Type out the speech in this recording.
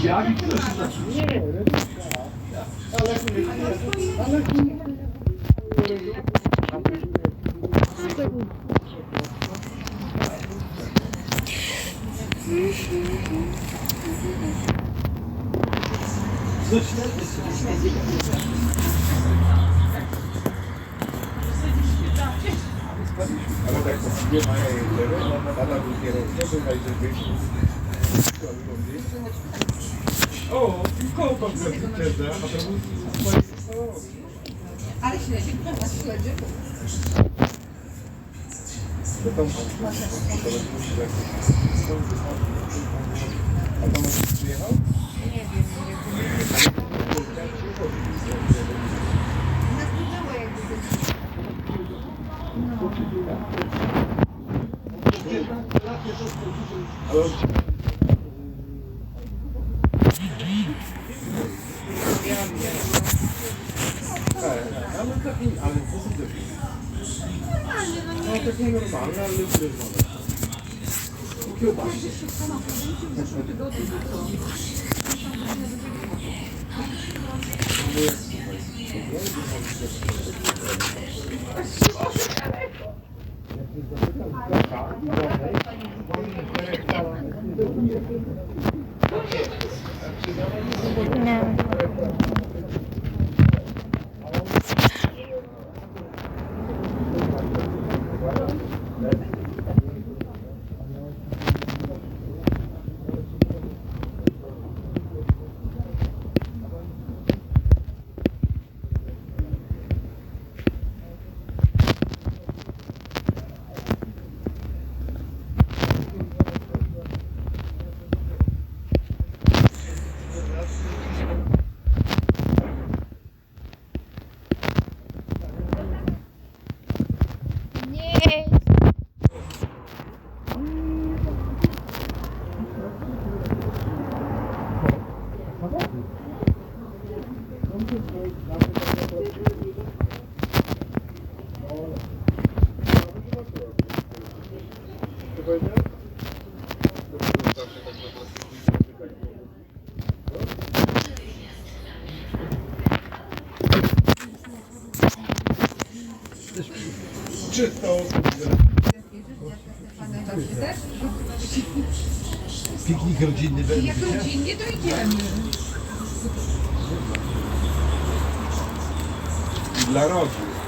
Ya gidiyorsun da. Ale tak, nie ma jej, ale ona ma na drugie ręce, bo najwyżej O, koło pan prezydenta, a to był swoje Ale śledzik, no, śledzik. To tam. A pan już przyjechał? Nie wiem, nie 삼각김 아니 무슨 Czysto. Piknik rodzinny będzie. Jak rodzinnie to idziemy. Dla rodzin.